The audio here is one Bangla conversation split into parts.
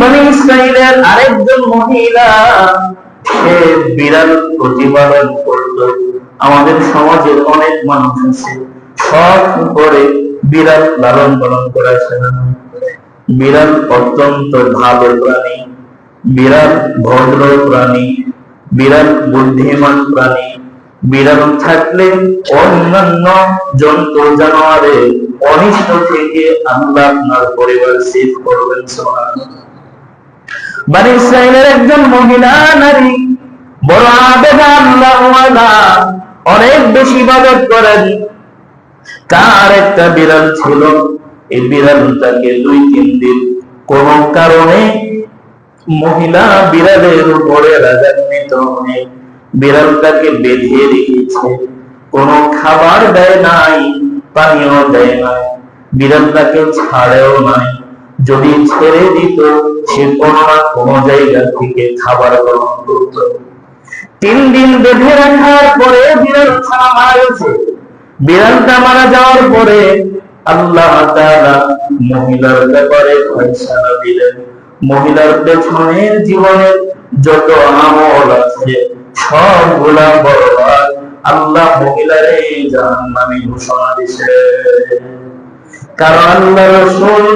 বনি ইসরাইলের আরেকজন মহিলা বিড়াল প্রতিপালন করত। আমাদের সমাজের অনেক মানুষ আছে, সব করে বিড়াল লালন পালন করেছে না বিড়াল অত্যন্ত ভালো প্রাণী, বিড়াল ভদ্র প্রাণী, বিড়াল বুদ্ধিমান প্রাণী, বিড়াল থাকলে অন্যান্য জন্তু জানোয়ারের অনিষ্ট থেকে আল্লাহ আপনার পরিবার সেভ করবেন, সুবহানাল্লাহ। বানি ইসরাইলের একজন মহিলা, নারী। বড় অনেক বেশি করেন। তার একটা বিড়াল ছিল। এই বিড়ালটাকে দুই, তিন দিন কোন কারণে মহিলা বিড়ালের উপরে রাগান্বিত হয়ে বিড়ালটাকে বেঁধে রেখেছে। কোন খাবার দেয় নাই পানীয় দেয় নাই। বিড়ালটাকে ছাড়েও নাই। যদি ছেড়ে দিত সে কোনো কোনো জায়গা থেকে খাবার গ্রহণ করত। তিন দিন বেঁধে রাখার পরে বিড়াল ছাড়া মারা গেছে। বিড়ালটা মারা যাওয়ার পরে আল্লাহ তাআলা মহিলার ব্যাপারে ফয়সালা দিলেন। মহিলার পেছনের জীবনের যত আমল আছে সবগুলা বরবাদ আল্লাহ মহিলারে জাহান্নামী ঘোষণা দিছে। কারণ আল্লাহ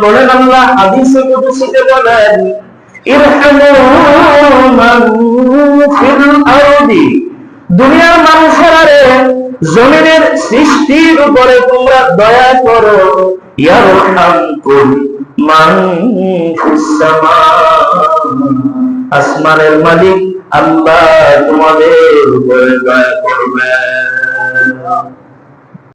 বলেন, আল্লাহ হাদিসে কুদসিতে বলেন দুনিয়ার মানুষেরা রে জমিনের সৃষ্টির উপরে তোমরা দয়া করো। মান আসমানের মালিক আল্লাহ তোমাদের উপরে দয়া করবেন।